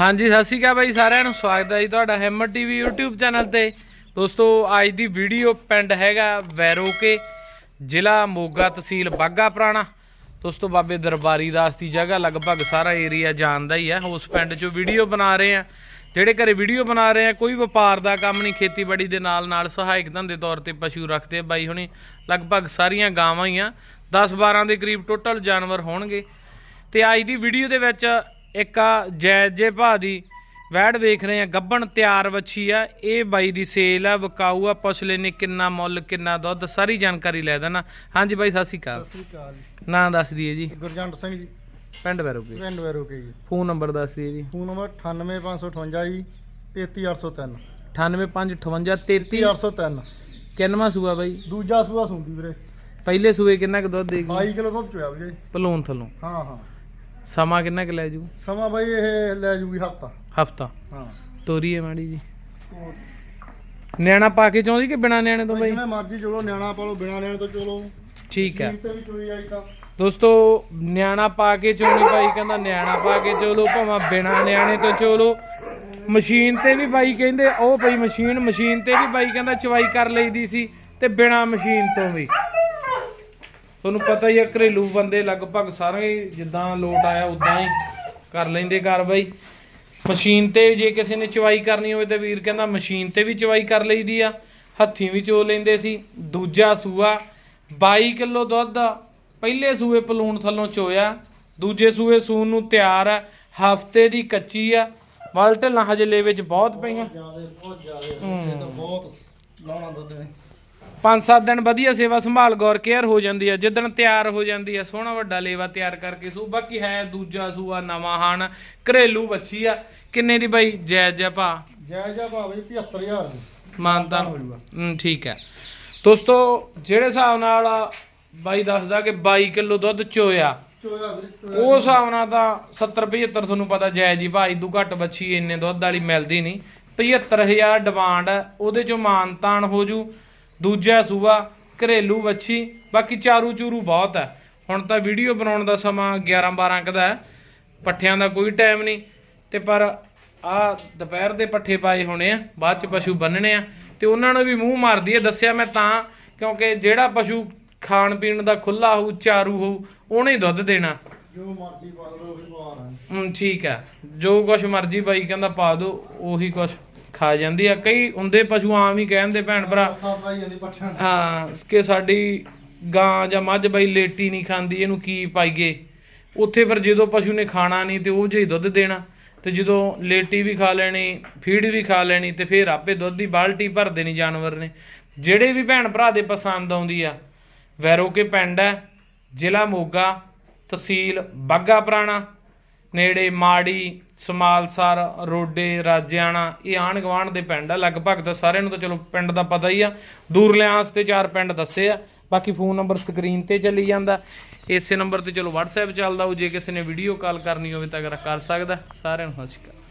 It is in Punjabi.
ਹਾਂਜੀ, ਸਤਿ ਸ਼੍ਰੀ ਅਕਾਲ ਬਾਈ ਸਾਰਿਆਂ ਨੂੰ। ਸਵਾਗਤ ਹੈ ਜੀ ਤੁਹਾਡਾ ਹੈਮਰ ਟੀਵੀ YouTube ਚੈਨਲ ਤੇ। ਦੋਸਤੋ, ਅੱਜ ਦੀ ਵੀਡੀਓ ਪਿੰਡ ਹੈਗਾ ਵੈਰੋਕੇ, ਜ਼ਿਲ੍ਹਾ ਮੋਗਾ ਤਹਿਸੀਲ ਬਾਗਾ ਪੁਰਾਣਾ। ਦੋਸਤੋ, ਬਾਬੇ ਦਰਬਾਰੀ ਦਾਸ ਦੀ ਜਗ੍ਹਾ ਲਗਭਗ ਸਾਰਾ ਏਰੀਆ ਜਾਣਦਾ ਹੀ ਹੈ ਉਸ ਪਿੰਡ 'ਚੋਂ ਵੀਡੀਓ ਬਣਾ ਰਹੇ ਆ। ਜਿਹੜੇ ਘਰੇ ਵੀਡੀਓ ਬਣਾ ਰਹੇ ਆ, ਕੋਈ ਵਪਾਰ ਦਾ ਕੰਮ ਨਹੀਂ, ਖੇਤੀਬਾੜੀ ਦੇ ਨਾਲ ਨਾਲ ਸਹਾਇਕ ਧੰਦੇ ਤੌਰ ਤੇ ਪਸ਼ੂ ਰੱਖਦੇ ਬਾਈ ਹੁਣੀ। ਲਗਭਗ ਸਾਰੀਆਂ ਗਾਵਾਂ ਹੀ ਆ। 10 12 ਦੇ ਕਰੀਬ ਟੋਟਲ ਜਾਨਵਰ ਹੋਣਗੇ। ਤੇ ਅੱਜ ਦੀ ਵੀਡੀਓ ਦੇ ਵਿੱਚ ਇੱਕ ਆ ਜੈ ਜੇ ਭਾ ਦੀ। ਵੈੜ ਵੇਖ ਰਹੇ ਆ ਗੱਬਣ ਤਿਆਰ ਵੱਛੀ ਆ। ਇਹ ਬਾਈ ਦੀ ਸੇਲ ਆ ਵਿਕਾਊ ਆ। ਪੁੱਛ ਲੈਨੇ ਕਿੰਨਾ ਮੁੱਲ ਕਿੰਨਾ ਦੁੱਧ ਸਾਰੀ ਜਾਣਕਾਰੀ ਲੈ ਦੇਣਾ। ਹਾਂਜੀ ਬਾਈ ਸਤਿ ਸ਼੍ਰੀ ਅਕਾਲ। ਸਤਿ ਸ੍ਰੀ ਅਕਾਲ ਜੀ। ਨਾਂ ਦੱਸ ਦਈਏ ਜੀ। ਗੁਰਜੰਟ ਸਿੰਘ ਜੀ। ਪਿੰਡ ਵੈਰੋਗੇ ਪਿੰਡ ਵੈਰੋਕੇ ਜੀ। ਫੋਨ ਨੰਬਰ ਦੱਸ ਦਈਏ ਜੀ। ਫੋਨ ਨੰਬਰ 98558 ਜੀ 33803 98558 33 33803 ਕਿੰਨਵਾਂ ਸੂਆ ਬਾਈ? ਦੂਜਾ ਸੂਆ ਸੁੰਦੀ ਵੀਰੇ। ਪਹਿਲੇ ਸੂਏ ਕਿੰਨਾ ਕੁ ਦੁੱਧ ਦੇਗੀ 22 ਕਿਲੋ ਦੁੱਧ ਚੋਇਆ ਵੀਰੇ। ਭਲੂਨ ਥੱਲੋਂ। ਹਾਂ ਹਾਂ। ਸਮਾਂ ਕਿੰਨਾ ਕੁ ਲੈ ਜੂ? ਸਮਾਂ ਬਾਈ ਇਹ ਲੈ ਜੂਗੀ ਹਫਤਾ। ਹਫਤਾ? ਹਾਂ। ਤੋਰੀਏ ਮਾੜੀ ਜੀ। ਨਿਆਣਾ ਪਾ ਕੇ ਚਾਹੁੰਦੀ ਕਿ ਬਿਨਾ ਨਿਆਣੇ ਤੋਂ ਬਾਈ ਜਿਵੇਂ ਮਰਜ਼ੀ ਚਲੋ ਨਿਆਣਾ ਪਾਲੋ ਬਿਨਾ ਨਿਆਣੇ ਤੋਂ ਚਲੋ। ਠੀਕ ਹੈ। ਠੀਕ ਤੇ ਵੀ ਚੋਈ ਆਈ ਤਾਂ। ਦੋਸਤੋ ਨਿਆਣਾ ਪਾ ਕੇ ਚੋਣੀ ਬਾਈ ਕਹਿੰਦਾ ਨਿਆਣਾ ਪਾ ਕੇ ਚੋਲੋ ਭਾਵੇਂ ਬਿਨਾ ਨਿਆਣੇ ਤੋਂ ਚੋਲੋ। ਮਸ਼ੀਨ ਤੇ ਵੀ ਬਾਈ ਕਹਿੰਦੇ ਉਹ ਪਈ ਮਸ਼ੀਨ ਮਸ਼ੀਨ ਤੇ ਵੀ ਬਾਈ ਕਹਿੰਦਾ ਚਵਾਈ ਕਰ ਲਈਦੀ ਸੀ ਤੇ ਬਿਨਾ ਮਸ਼ੀਨ ਤੋਂ ਵੀ। ਤੁਹਾਨੂੰ ਪਤਾ ਹੀ ਹੈ ਘਰੇਲੂ ਬੰਦੇ ਲਗਭਗ ਸਾਰੇ ਜਿੱਦਾਂ ਲੋਟ ਆਇਆ, ਉਦਾਂ ਹੀ ਕਰ ਲੈਂਦੇ ਕਾਰਵਾਈ। ਮਸ਼ੀਨ ਤੇ ਜੇ ਕਿਸੇ ਨੇ ਚਵਾਈ ਕਰਨੀ ਹੋਵੇ ਤਾਂ ਵੀਰ ਕਹਿੰਦਾ ਮਸ਼ੀਨ ਤੇ ਵੀ ਚਵਾਈ ਕਰ ਲਈਦੀ ਆ, ਹੱਥੀਂ ਵੀ ਚੋ ਲੈਂਦੇ ਸੀ। ਦੂਜਾ ਸੂਆ 22 ਕਿਲੋ ਦੁੱਧ ਪਹਿਲੇ ਸੂਏ ਪਲੂਣ ਥੱਲੋਂ ਚੋਇਆ, ਦੂਜੇ ਸੂਏ ਸੂਣ ਨੂੰ ਤਿਆਰ ਆ, ਹਫ਼ਤੇ ਦੀ ਕੱਚੀ ਆ, ਵੱਲ ਢਿੱਲਾਂ ਹਜੇ ਲੈ ਵਿੱਚ ਬਹੁਤ ਪਈਆਂ। ਬਹੁਤ ਜਿਆਦੇ ਹੂੰ। ਇਹ ਬਹੁਤ ਲਾਉਣਾ ਦੁੱਧ ਨੇ। ਪੰਜ ਸੱਤ ਦਿਨ ਵਧੀਆ ਸੇਵਾ ਸੰਭਾਲ ਗੌਰ ਕੇਅਰ ਹੋ ਜਾਂਦੀ ਹੈ ਜਿੱਦਣ ਤਿਆਰ ਹੋ ਜਾਂਦੀ ਹੈ ਸੋਹਣਾ ਵੱਡਾ ਲੇਵਾ ਤਿਆਰ ਕਰਕੇ ਸੂ। ਬਾਕੀ ਹੈ ਦੂਜਾ ਸੂਆ ਨਵਾਂ ਹਨ ਘਰੇਲੂ ਬੱਚੀ ਆ। ਕਿੰਨੇ ਦੀ ਬਾਈ? ਜਾਇਜ਼ ਜਿਹਾ ਭਾ। ਜੈ ਜੈ ਭਾਵੇਂ 75000 ਦੀ। ਮਾਨਤਾ ਹੋ ਜਾਊਗਾ ਹੂੰ ਠੀਕ ਹੈ। ਦੋਸਤੋ ਜਿਹੜੇ ਹਿਸਾਬ ਨਾਲ ਬਾਈ ਦੱਸਦਾ ਕਿ 22 ਕਿਲੋ ਦੁੱਧ ਚੋਇਆ। ਉਹ ਹਿਸਾਬ ਨਾਲ ਤਾਂ 70 75 ਤੁਹਾਨੂੰ ਪਤਾ ਜਾਇਜ਼ ਹੀ ਭਾਈ ਦੂ ਘੱਟ ਬੱਚੀ ਇੰਨੇ ਦੁੱਧ ਵਾਲੀ ਮਿਲਦੀ ਨਹੀਂ। 75000 ਡਿਮਾਂਡ ਉਹਦੇ ਚੋਂ ਮਾਨਤਾਨ ਹੋ ਜੂ। ਦੂਜਾ ਸੂਆ ਘਰੇਲੂ ਬੱਚੀ ਬਾਕੀ ਚਾਰੂ ਚੂਰੂ ਬਹੁਤ ਹੈ। ਹੁਣ ਤਾਂ ਵੀਡੀਓ ਬਣਾਉਣ ਦਾ ਸਮਾਂ 11 12 ਕੁ ਦਾ ਹੈ। ਪੱਠਿਆਂ ਦਾ ਕੋਈ ਟਾਈਮ ਨਹੀਂ। ਤੇ ਪਰ ਆ ਦੁਪਹਿਰ ਦੇ ਪੱਠੇ ਪਾਏ ਹੋਣੇ ਆ ਬਾਅਦ ਚ ਪਸ਼ੂ ਬੰਨਣੇ ਆ। ਤੇ ਉਹਨਾਂ ਨੂੰ ਵੀ ਮੂੰਹ ਮਾਰਦੀ ਹੈ ਦੱਸਿਆ ਮੈਂ ਤਾਂ ਕਿਉਂਕਿ ਜਿਹੜਾ ਪਸ਼ੂ ਖਾਣ ਪੀਣ ਦਾ ਖੁੱਲਾ ਹੋਊ ਚਾਰੂ ਹੋਊ ਉਹਨੇ ਦੁੱਧ ਦੇਣਾ। ਜੋ ਮਰਜ਼ੀ ਪਾ ਲਓ ਉਹੀ ਪਾ ਠੀਕ ਹੈ। ਜੋ ਕੁਛ ਮਰਜ਼ੀ ਬਾਈ ਕਹਿੰਦਾ ਪਾ ਦੋ ਉਹੀ ਕੁਛ। ਖਾ ਜਾਂਦੀ ਆ। ਕਈ ਹੁੰਦੇ ਪਸ਼ੂ ਆਮ ਹੀ ਕਹਿੰਦੇ ਭੈਣ ਭਰਾ। ਹਾਂ ਕਿ ਸਾਡੀ ਗਾਂ ਜਾਂ ਮੱਝ ਬਾਈ ਲੇਟੀ ਨਹੀਂ ਖਾਂਦੀ ਇਹਨੂੰ ਕੀ ਪਾਈਏ? ਉੱਥੇ ਫਿਰ ਜਦੋਂ ਪਸ਼ੂ ਨੇ ਖਾਣਾ ਨਹੀਂ ਤੇ ਉਹ ਜਿਹਾ ਹੀ ਦੁੱਧ ਦੇਣਾ। ਤੇ ਜਦੋਂ ਲੇਟੀ ਵੀ ਖਾ ਲੈਣੀ ਫੀਡ ਵੀ ਖਾ ਲੈਣੀ ਤੇ ਫਿਰ ਆਪੇ ਦੁੱਧ ਦੀ ਬਾਲਟੀ ਭਰ ਦੇਣੀ ਜਾਨਵਰ ਨੇ। ਜਿਹੜੇ ਵੀ ਭੈਣ ਭਰਾ ਦੇ ਪਸੰਦ ਆਉਂਦੀ ਆ ਵੈਰੋਕੇ ਪਿੰਡ ਹੈ ਜ਼ਿਲ੍ਹਾ ਮੋਗਾ ਤਹਿਸੀਲ ਬਾਗਾ ਪੁਰਾਣਾ। ਨੇੜੇ ਮਾੜੀ ਸਮਾਲਸਰ ਰੋਡੇ, ਰਾਜਿਆਣਾ, ਇਹ ਆਣ ਗਵਾਂਢ ਦੇ ਪਿੰਡ ਆ। ਲਗਭਗ ਤਾਂ ਸਾਰਿਆਂ ਨੂੰ ਤਾਂ ਚਲੋ ਪਿੰਡ ਦਾ ਪਤਾ ਹੀ ਆ। ਦੂਰਲਿਆਂਸ ਤੇ ਚਾਰ ਪਿੰਡ ਦੱਸੇ ਆ। ਬਾਕੀ ਫੋਨ ਨੰਬਰ ਸਕਰੀਨ ਤੇ ਚੱਲੀ ਜਾਂਦਾ। ਇਸੇ ਨੰਬਰ ਤੇ ਚਲੋ WhatsApp ਚੱਲਦਾ ਉਹ ਜੇ ਕਿਸੇ ਨੇ ਵੀਡੀਓ ਕਾਲ ਕਰਨੀ ਹੋਵੇ ਤਾਂ ਅਗਰ ਕਰ ਸਕਦਾ। ਸਾਰਿਆਂ ਨੂੰ ਸਤਿ ਸ਼੍ਰੀ ਅਕਾਲ।